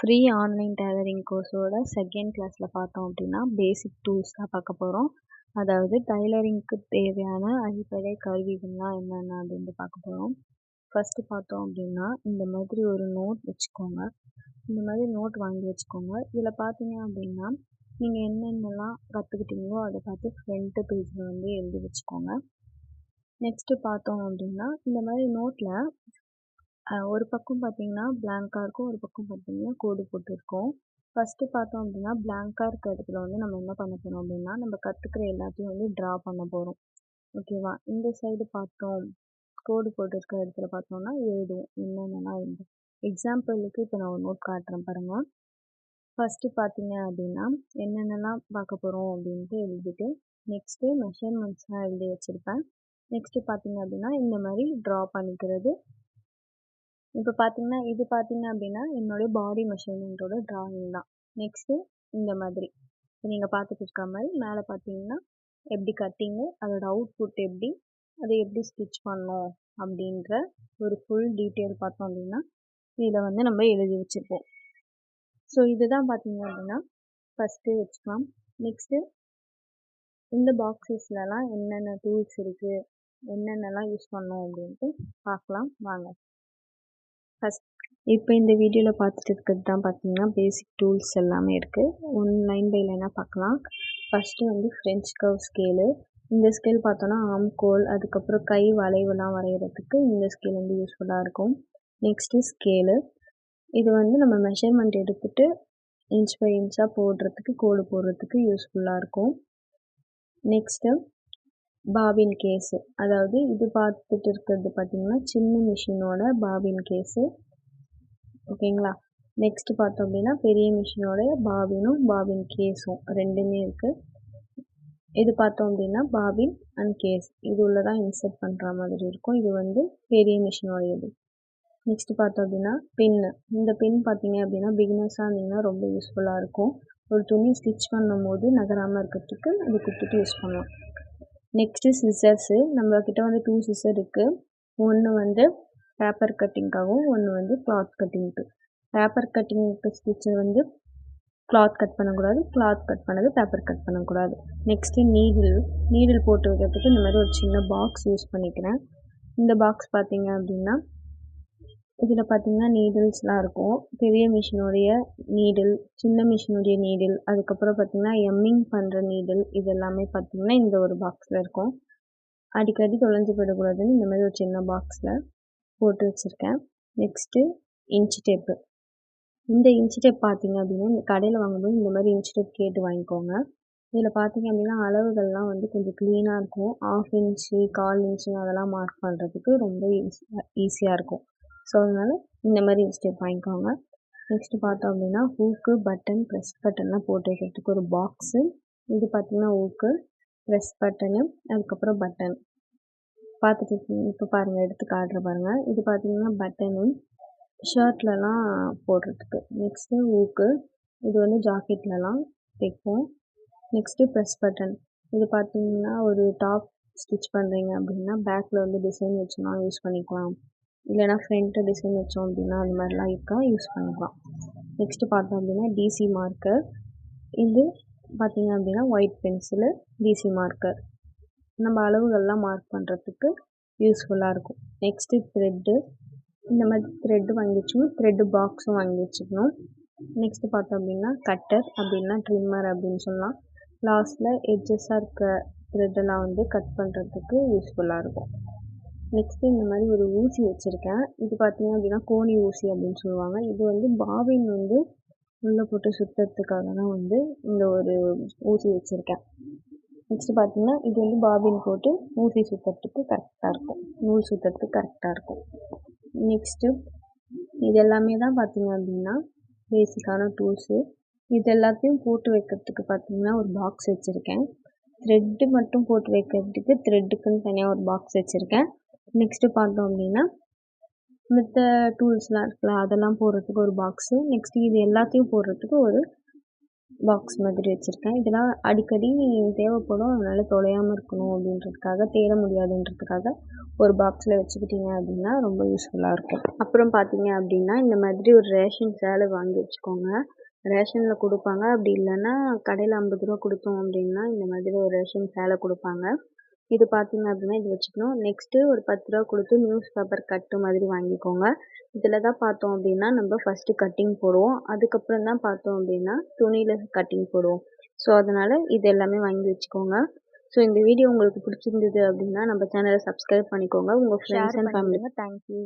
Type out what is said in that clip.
Free online tailoring கோர்ஸோட second கிளாஸில் பார்த்தோம் அப்படின்னா பேசிக் டூல்ஸ் தான் பார்க்க போகிறோம் அதாவது டைலரிங்க்கு தேவையான அடிப்படை கருவிகள்லாம் என்னென்ன அப்படின்னு பார்க்க போகிறோம் ஃபஸ்ட்டு பார்த்தோம் அப்படின்னா இந்த மாதிரி ஒரு நோட் வச்சுக்கோங்க. இந்த மாதிரி நோட் வாங்கி வச்சுக்கோங்க. இதில் பார்த்தீங்க அப்படின்னா நீங்கள் என்னென்னலாம் கற்றுக்கிட்டீங்களோ அதை பார்த்து ஃப்ரண்ட்டு பேஜில் வந்து எழுதி வச்சுக்கோங்க. நெக்ஸ்ட்டு பார்த்தோம் அப்படின்னா இந்த மாதிரி நோட்டில் ஒரு பக்கம் பார்த்தீங்கன்னா பிளாங்காக இருக்கும் ஒரு பக்கம் பார்த்தீங்கன்னா கோடு போட்டிருக்கும் ஃபஸ்ட்டு பார்த்தோம் அப்படின்னா பிளாங்காக இருக்க இடத்துல வந்து நம்ம என்ன பண்ண போகிறோம் அப்படின்னா நம்ம கற்றுக்கிற எல்லாத்தையும் வந்து ட்ரா பண்ண போகிறோம் ஓகேவா இந்த சைடு பார்த்தோம். கோடு போட்டிருக்க இடத்துல பார்த்தோம்னா எழுதுவோம். என்னென்னலாம் எழுது எக்ஸாம்பிளுக்கு இப்போ நான் ஒரு நோட் காட்டுறேன் பாருங்கள் ஃபஸ்ட்டு பார்த்தீங்க அப்படின்னா என்னென்னலாம் பார்க்க போகிறோம் அப்படின்ட்டு எழுதிட்டு நெக்ஸ்ட்டு மெஷர்மெண்ட்ஸ்லாம் எழுதி வச்சுருப்பேன். நெக்ஸ்ட்டு பார்த்தீங்க அப்படின்னா இந்த மாதிரி ட்ரா பண்ணிக்கிறது. இப்போ பார்த்தீங்கன்னா இது பார்த்தீங்க அப்படின்னா என்னுடைய பாடி மெஷர்மெண்ட்டோட ட்ராயிங் தான். நெக்ஸ்ட்டு இந்த மாதிரி. இப்போ நீங்கள் பார்த்துட்டு இருக்க மாதிரி மேலே பார்த்தீங்கன்னா எப்படி கட்டிங்கு அதோட அவுட்புட் எப்படி அதை எப்படி ஸ்டிச் பண்ணோம் அப்படின்ற ஒரு ஃபுல் டீட்டெயில் பார்த்தோம் அப்படின்னா இதில் வந்து நம்ம எழுதி வச்சுருப்போம். ஸோ இதுதான் பார்த்தீங்க அப்படின்னா ஃபஸ்ட்டு வச்சுக்கலாம். நெக்ஸ்ட்டு இந்த பாக்ஸஸ்லலாம் என்னென்ன டூல்ஸ் இருக்குது என்னென்னலாம் யூஸ் பண்ணோம் அப்படின்ட்டு பார்க்கலாம் வாங்க. ஃபஸ்ட் இப்போ இந்த வீடியோவில் பார்த்துட்டு இருக்கிறது தான் பார்த்தீங்கன்னா பேசிக் டூல்ஸ் எல்லாமே இருக்குது ஒன் லைன் பை லைனாக பார்க்கலாம் ஃபஸ்ட்டு வந்து ஃப்ரெஞ்ச் கவ் ஸ்கேலு இந்த ஸ்கேல் பார்த்தோன்னா ஆம்கோல் அதுக்கப்புறம் கை வளைவுலாம் வரைகிறதுக்கு இந்த ஸ்கேல் வந்து யூஸ்ஃபுல்லாக இருக்கும். நெக்ஸ்ட்டு ஸ்கேலு இது வந்து நம்ம மெஷர்மெண்ட் எடுத்துகிட்டு இன்ச் பை இன்ச்சாக போடுறதுக்கு கோடு போடுறதுக்கு யூஸ்ஃபுல்லாக இருக்கும். Next bobbin case. அதாவது இது பார்த்துட்டு இருக்கிறது பார்த்திங்கன்னா சின்ன மிஷினோட பாபின் கேஸு. ஓகேங்களா? நெக்ஸ்ட்டு பார்த்தோம் அப்படின்னா பெரிய மிஷினோட பாபினும் பாபின் கேஸும் ரெண்டுமே இருக்குது இது பார்த்தோம் அப்படின்னா பாபின் அண்ட் கேஸ். இது உள்ள தான் இன்சர்ட் பண்ணுற மாதிரி இருக்கும். இது வந்து பெரிய மிஷினோடையது. நெக்ஸ்ட்டு பார்த்தோம் அப்படின்னா பின்னு. இந்த பின் பார்த்தீங்க அப்படின்னா பிகினர்ஸாக இருந்தீங்கன்னா ரொம்ப யூஸ்ஃபுல்லாக இருக்கும். ஒரு துணி ஸ்டிச் பண்ணும் போது நகராமல் இருக்கிறதுக்கு அது கொடுத்துட்டு யூஸ் பண்ணலாம். நெக்ஸ்ட்டு சிசர்ஸு நம்மக்கிட்ட வந்து டூ சிசர் இருக்குது ஒன்று வந்து பேப்பர் கட்டிங்க்காகவும் ஒன்று வந்து கிளாத் கட்டிங்க்கு பேப்பர் கட்டிங்க்கு ஸ்டிச்சை வந்து கிளாத் கட் பண்ணக்கூடாது கிளாத் கட் பண்ணது பேப்பர் கட் பண்ணக்கூடாது. நெக்ஸ்ட்டு நீடில் நீடில் போட்டு வைக்கிறதுக்கு இந்த மாதிரி ஒரு சின்ன பாக்ஸ் யூஸ் பண்ணிக்கிறேன். இந்த பாக்ஸ் பார்த்தீங்க அப்படின்னா இதில் பார்த்தீங்கன்னா நீடில்ஸ்லாம் இருக்கும். பெரிய மிஷினுடைய நீடில் சின்ன மிஷினுடைய நீடில் அதுக்கப்புறம் பார்த்திங்கன்னா எம்மிங் பண்ணுற நீடில் இது எல்லாமே பார்த்தீங்கன்னா இந்த ஒரு பாக்ஸில் இருக்கும். அடிக்கடி தொலைஞ்சு போயிடக்கூடாதுன்னு இந்த மாதிரி ஒரு சின்ன பாக்ஸில் போட்டு வச்சுருக்கேன். நெக்ஸ்ட்டு இன்ச் டேப்பு இந்த இன்ச் டேப் பார்த்தீங்க அப்படின்னா இந்த கடையில் வாங்கும்போது இந்த மாதிரி இன்ச் டேப் கேட்டு வாங்கிக்கோங்க. இதில் பார்த்திங்க அப்படின்னா அளவுகள்லாம் வந்து கொஞ்சம் க்ளீனாக இருக்கும். ஆஃப் இன்ச்சு கால் இன்ச்சு அதெல்லாம் மார்க் பண்ணுறதுக்கு ரொம்ப ஈஸியாக ஈஸியாக இருக்கும். ஸோ அதனால் இந்த மாதிரி ஸ்டெப் வாங்கிக்கோங்க. நெக்ஸ்ட்டு பார்த்தோம் அப்படின்னா ஹூக்கு பட்டன் ப்ரெஸ் பட்டன்லாம் போட்டு வைக்கிறதுக்கு ஒரு பாக்ஸு இது பார்த்திங்கன்னா ஹூக்கு ப்ரெஸ் பட்டனு அதுக்கப்புறம் பட்டன் பார்த்துட்டு இப்போ பாருங்கள் எடுத்து காட்டுற பாருங்கள் இது பார்த்திங்கன்னா பட்டனு ஷர்ட்லலாம் போடுறதுக்கு. நெக்ஸ்ட்டு ஊக்கு இது வந்து ஜாக்கெட்லலாம் தைப்போம். நெக்ஸ்ட்டு ப்ரெஸ் பட்டன் இது பார்த்திங்கன்னா ஒரு டாப் ஸ்டிச் பண்ணுறீங்க அப்படின்னா பேக்கில் வந்து டிசைன் வச்சுனா யூஸ் பண்ணிக்கலாம். இல்லைனா ஃப்ரண்ட்டு டிசைன் வச்சோம் அப்படின்னா அந்த மாதிரிலாம் இருக்கா? யூஸ் பண்ணிக்கலாம் நெக்ஸ்ட்டு பார்த்தோம் அப்படின்னா டிசி மார்க்கர் இது பார்த்திங்க அப்படின்னா ஒயிட் பென்சிலு டிசி மார்க்கர் நம்ம அளவுகள்லாம் மார்க் பண்ணுறதுக்கு யூஸ்ஃபுல்லாக இருக்கும். நெக்ஸ்ட்டு த்ரெட்டு இந்த மாதிரி த்ரெட்டு வாங்கி வச்சுக்கணும் த்ரெட்டு பாக்ஸும் வாங்கி வச்சுக்கணும். நெக்ஸ்ட்டு பார்த்தோம் அப்படின்னா கட்டர் அப்படின்னா ட்ரிம்மர் அப்படின்னு சொல்லலாம். லாஸ்ட்டில் எட்ஜஸாக இருக்க த்ரெட்டெல்லாம் வந்து கட் பண்ணுறதுக்கு யூஸ்ஃபுல்லாக இருக்கும். நெக்ஸ்ட்டு இந்த மாதிரி ஒரு ஊசி வச்சுருக்கேன். இது பார்த்திங்க அப்படின்னா கோணி ஊசி அப்படின்னு சொல்லுவாங்க. இது வந்து பாபின் வந்து உள்ளே போட்டு சுற்றுறதுக்காக தான் வந்து இந்த ஒரு ஊசி வச்சுருக்கேன். நெக்ஸ்ட்டு பார்த்திங்கன்னா இது வந்து பாபின் போட்டு ஊசி சுற்றுறதுக்கு கரெக்டாக இருக்கும். நூல் சுற்றுறதுக்கு கரெக்டாக இருக்கும். நெக்ஸ்ட்டு இது எல்லாமே தான் பார்த்திங்க அப்படின்னா பேசிக்கான டூல்ஸு இது எல்லாத்தையும் போட்டு வைக்கிறதுக்கு பார்த்திங்கன்னா ஒரு பாக்ஸ் வச்சுருக்கேன். த்ரெட்டு மட்டும் போட்டு வைக்கிறதுக்கு த்ரெட்டுக்குன்னு தனியாக ஒரு பாக்ஸ் வச்சுருக்கேன். நெக்ஸ்ட்டு பார்த்தோம் அப்படின்னா மித்த டூல்ஸ்லாம் இருக்குல்ல அதெல்லாம் போடுறதுக்கு ஒரு பாக்ஸு நெக்ஸ்ட்டு இது எல்லாத்தையும் போடுறதுக்கு ஒரு பாக்ஸ் மாதிரி வச்சுருக்கேன். இதெல்லாம் அடிக்கடி தேவைப்படும். அதனால் தொலையாமல் இருக்கணும் அப்படின்றதுக்காக தேட முடியாதுன்றதுக்காக ஒரு பாக்ஸில் வச்சுக்கிட்டிங்க அப்படின்னா ரொம்ப யூஸ்ஃபுல்லாக இருக்கும். அப்புறம் பார்த்தீங்க அப்படின்னா இந்த மாதிரி ஒரு ரேஷன் சேலை வாங்கி வச்சுக்கோங்க. ரேஷனில் கொடுப்பாங்க. அப்படி இல்லைன்னா கடையில் ஐம்பது ரூபா கொடுத்தோம் அப்படின்னா இந்த மாதிரி ஒரு ரேஷன் சேலை கொடுப்பாங்க. இது பார்த்தீங்க அப்படின்னா இது வச்சுக்கணும். நெக்ஸ்ட்டு ஒரு பத்து ரூபா கொடுத்து நியூஸ் பேப்பர் கட்டு மாதிரி வாங்கிக்கோங்க. இதில் தான் பார்த்தோம் அப்படின்னா நம்ம ஃபஸ்ட்டு கட்டிங் போடுவோம். அதுக்கப்புறம் தான் பார்த்தோம் அப்படின்னா துணியில் கட்டிங் போடுவோம். ஸோ அதனால் இது எல்லாமே வாங்கி வச்சுக்கோங்க. ஸோ இந்த வீடியோ உங்களுக்கு பிடிச்சிருந்தது அப்படின்னா நம்ம சேனலை சப்ஸ்கிரைப் பண்ணிக்கோங்க. உங்கள் ஃப்ரெண்ட்ஸ் அண்ட் ஃபேமிலி தேங்க்யூ